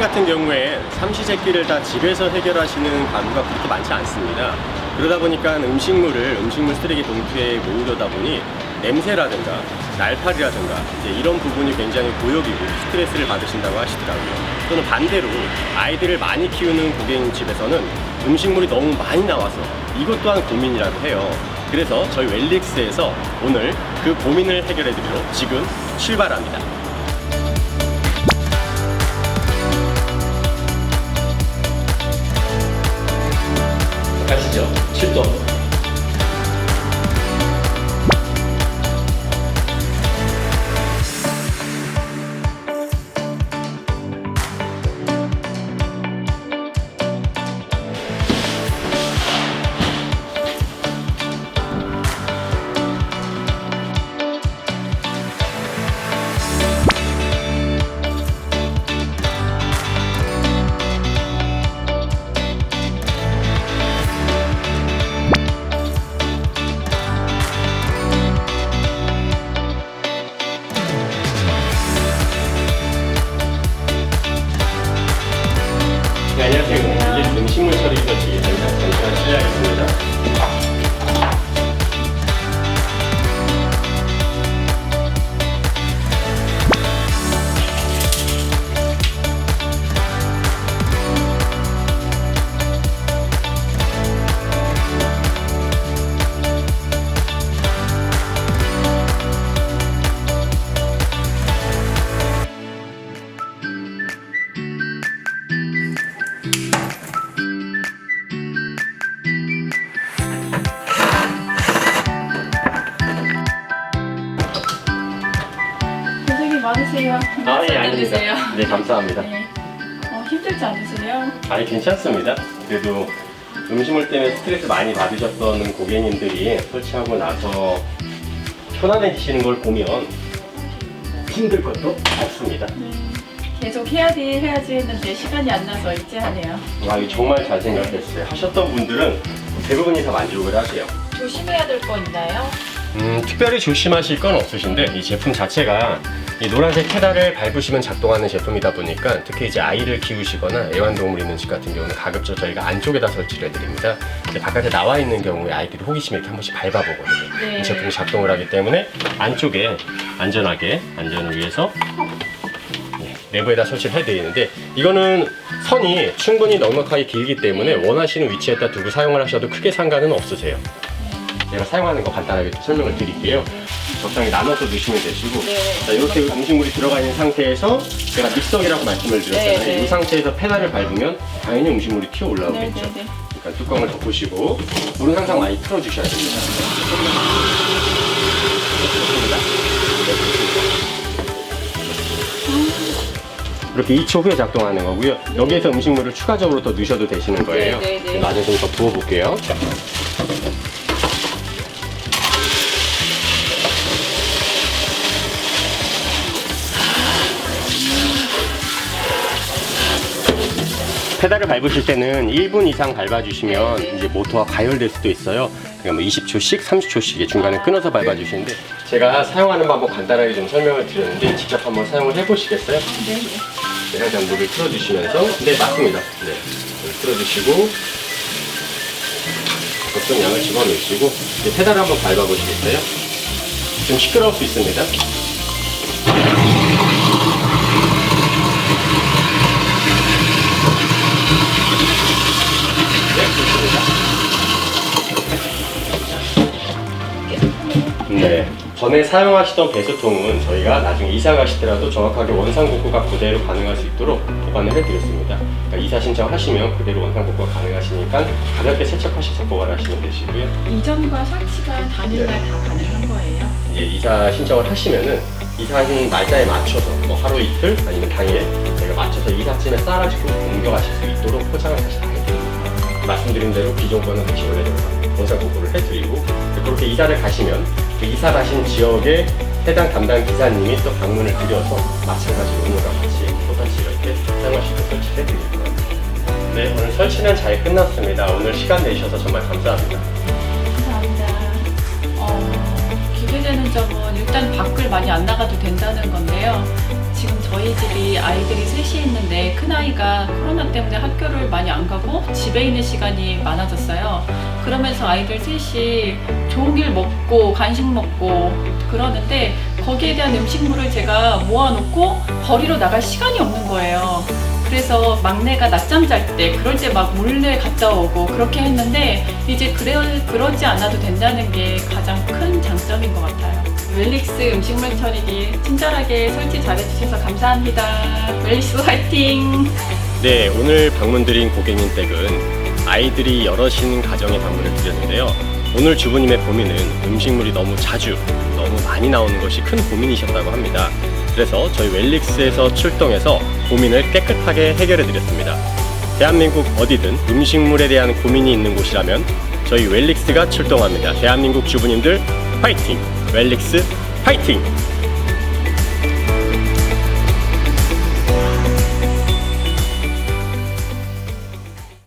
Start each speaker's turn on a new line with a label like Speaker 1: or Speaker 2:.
Speaker 1: 같은 경우에 삼시세끼를 다 집에서 해결하시는 가구가 그렇게 많지 않습니다. 그러다 보니까 음식물을 음식물 쓰레기 봉투에 모으려다 보니 냄새라든가 날파리라든가 이제 이런 부분이 굉장히 고역이고 스트레스를 받으신다고 하시더라고요. 또는 반대로 아이들을 많이 키우는 고객님 집에서는 음식물이 너무 많이 나와서 이것 또한 고민이라고 해요. 그래서 저희 웰릭스에서 오늘 그 고민을 해결해 드리러 지금 출발합니다. 가시
Speaker 2: 많으세요.
Speaker 1: 아, 예,
Speaker 2: 말씀
Speaker 1: 아닙니다. 네, 감사합니다.
Speaker 2: 네. 어, 힘들지 않으세요?
Speaker 1: 아니, 괜찮습니다. 그래도 음식물 때문에 스트레스 많이 받으셨던 고객님들이 설치하고 나서 편안해지시는 걸 보면 힘들 것도 없습니다.
Speaker 2: 네. 계속 해야지 해야지 했는데 시간이 안 나서 이제 하네요.
Speaker 1: 와, 이거 정말 잘 생각했어요. 하셨던 분들은 대부분이 다 만족을 하세요.
Speaker 2: 조심해야 될 거 있나요?
Speaker 1: 음, 특별히 조심하실 건 없으신데 이 제품 자체가 이 노란색 페달을 밟으시면 작동하는 제품이다 보니까 특히 이제 아이를 키우시거나 애완동물 있는 집 같은 경우는 가급적 저희가 안쪽에다 설치를 해드립니다. 이제 바깥에 나와 있는 경우에 아이들이 호기심에 이렇게 한 번씩 밟아보거든요.
Speaker 2: 네.
Speaker 1: 이 제품이 작동을 하기 때문에 안쪽에 안전하게 안전을 위해서 네, 내부에다 설치를 해드리는데 이거는 선이 충분히 넉넉하게 길기 때문에 원하시는 위치에다 두고 사용을 하셔도 크게 상관은 없으세요. 제가 사용하는 거 간단하게 좀 설명을 드릴게요. 적당히 나눠서 넣으시면 되시고
Speaker 2: 네.
Speaker 1: 자, 이렇게 음식물이 들어가 있는 상태에서 제가 믹서기라고 말씀을 드렸잖아요.
Speaker 2: 네, 네.
Speaker 1: 이 상태에서 페달을 밟으면 당연히 음식물이 튀어 올라오겠죠.
Speaker 2: 네, 네, 네.
Speaker 1: 그러니까 뚜껑을 덮으시고 물은 항상 많이 틀어주셔야 됩니다. 이렇게 2초 후에 작동하는 거고요. 여기에서 음식물을 추가적으로 더 넣으셔도 되시는 거예요.
Speaker 2: 네, 네, 네.
Speaker 1: 마저 좀더 부어볼게요. 페달을 밟으실 때는 1분 이상 밟아주시면. 이제 모터가 가열될 수도 있어요. 그러니까 뭐 20초씩, 30초씩 중간에 끊어서 밟아주시는데 제가 사용하는 방법 간단하게 좀 설명을 드렸는데 직접 한번 사용을 해보시겠어요?
Speaker 2: 네, 네.
Speaker 1: 네, 일단 물을 틀어주시면서 네 맞습니다. 네, 물 틀어주시고 적정 양을 집어넣으시고 이제 페달 한번 밟아보시겠어요? 좀 시끄러울 수 있습니다. 네. 네. 전에 사용하시던 배수통은 저희가 나중에 이사 가시더라도 정확하게 원상 복구가 그대로 가능할 수 있도록 보관을 해드렸습니다. 그러니까 이사 신청하시면 그대로 원상 복구가 가능하시니까 가볍게 세척하셔서 보관을 하시면 되시고요.
Speaker 2: 이전과 설치가 당일날 다 가능한 거예요?
Speaker 1: 이제 이사 신청을 하시면은 이사하신 날짜에 맞춰서 뭐 하루 이틀 아니면 당일 저희가 맞춰서 이삿짐에 싸가지고 옮겨가실 수 있도록 포장을 다시 다 해드립니다. 말씀드린 대로 기존 거는 다시 원래 원상 복구를 해드리고 그렇게 이사를 가시면 그 이사 가신 지역의 해당 담당 기사님이 또 방문을 드려서 마찬가지로 오늘과 같이 또다시 이렇게 사용하실 수 설치를 해드립니다. 네, 오늘 설치는 잘 끝났습니다. 오늘 시간 내주셔서 정말 감사합니다.
Speaker 2: 감사합니다. 어, 기대되는 점은 일단 밖을 많이 안 나가도 된다는 건데요. 저희 집이 아이들이 셋이 있는데 큰아이가 코로나 때문에 학교를 많이 안 가고 집에 있는 시간이 많아졌어요. 그러면서 아이들 셋이 종일 먹고 간식 먹고 그러는데 거기에 대한 음식물을 제가 모아놓고 버리러 나갈 시간이 없는 거예요. 그래서 막내가 낮잠 잘 때 그럴 때 막 몰래 갔다 오고 그렇게 했는데 이제 그래, 그러지 않아도 된다는 게 가장 큰 장점인 것 같아요. 웰릭스 음식물 처리기 친절하게 설치 잘해주셔서 감사합니다. 웰릭스 화이팅!
Speaker 1: 네, 오늘 방문드린 고객님 댁은 아이들이 여럿인 가정에 방문을 드렸는데요. 오늘 주부님의 고민은 음식물이 너무 자주, 너무 많이 나오는 것이 큰 고민이셨다고 합니다. 그래서 저희 웰릭스에서 출동해서 고민을 깨끗하게 해결해 드렸습니다. 대한민국 어디든 음식물에 대한 고민이 있는 곳이라면 저희 웰릭스가 출동합니다. 대한민국 주부님들 파이팅! 웰릭스 파이팅!